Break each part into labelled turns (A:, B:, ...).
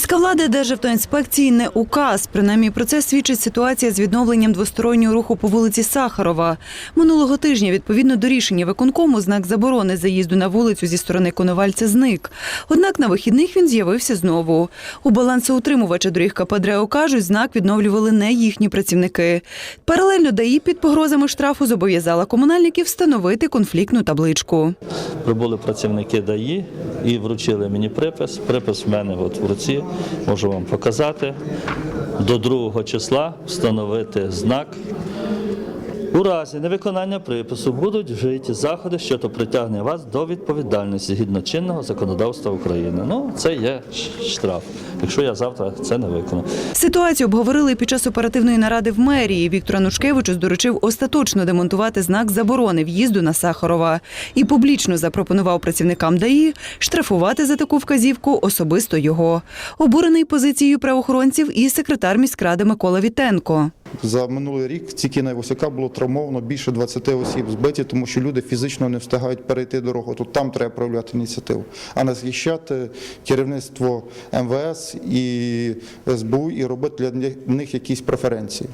A: Міська влада Державтоінспекції не указ. Принаймні про це свідчить ситуація з відновленням двостороннього руху по вулиці Сахарова. Минулого тижня, відповідно до рішення виконкому, знак заборони заїзду на вулицю зі сторони Коновальця зник. Однак на вихідних він з'явився знову. У балансоутримувача доріг КПДРЕО кажуть, знак відновлювали не їхні працівники. Паралельно ДАІ під погрозами штрафу зобов'язала комунальників встановити конфліктну табличку.
B: Прибули працівники ДАІ і вручили мені припис. Припис в мене от в руці, можу вам показати. До 2 числа встановити знак. У разі невиконання припису будуть вжиті заходи щодо притягнення вас до відповідальності згідно чинного законодавства України. Ну, це є штраф, якщо я завтра це не виконую.
A: Ситуацію обговорили під час оперативної наради в мерії. Віктор Анушкевичус доручив остаточно демонтувати знак заборони в'їзду на Сахарова і публічно запропонував працівникам ДАІ штрафувати за таку вказівку особисто його. Обурений позицією правоохоронців і секретар міськради Микола Вітенко.
C: За минулий рік тільки на Івасюка було травмовано більше 20 осіб збиті, тому що люди фізично не встигають перейти дорогу. Тут там треба проявляти ініціативу, а не захищати керівництво МВС і СБУ і робити для них якісь преференції.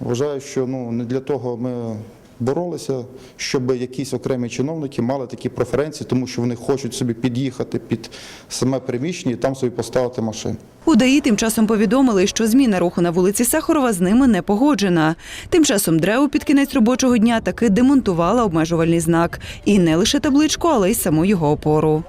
C: Вважаю, що ну не для того ми. Боролися, щоб якісь окремі чиновники мали такі преференції, тому що вони хочуть собі під'їхати під саме приміщення і там собі поставити машину.
A: У ДАІ тим часом повідомили, що зміна руху на вулиці Сахарова з ними не погоджена. Тим часом ДРЕУ під кінець робочого дня таки демонтувала обмежувальний знак. І не лише табличку, але й саму його опору.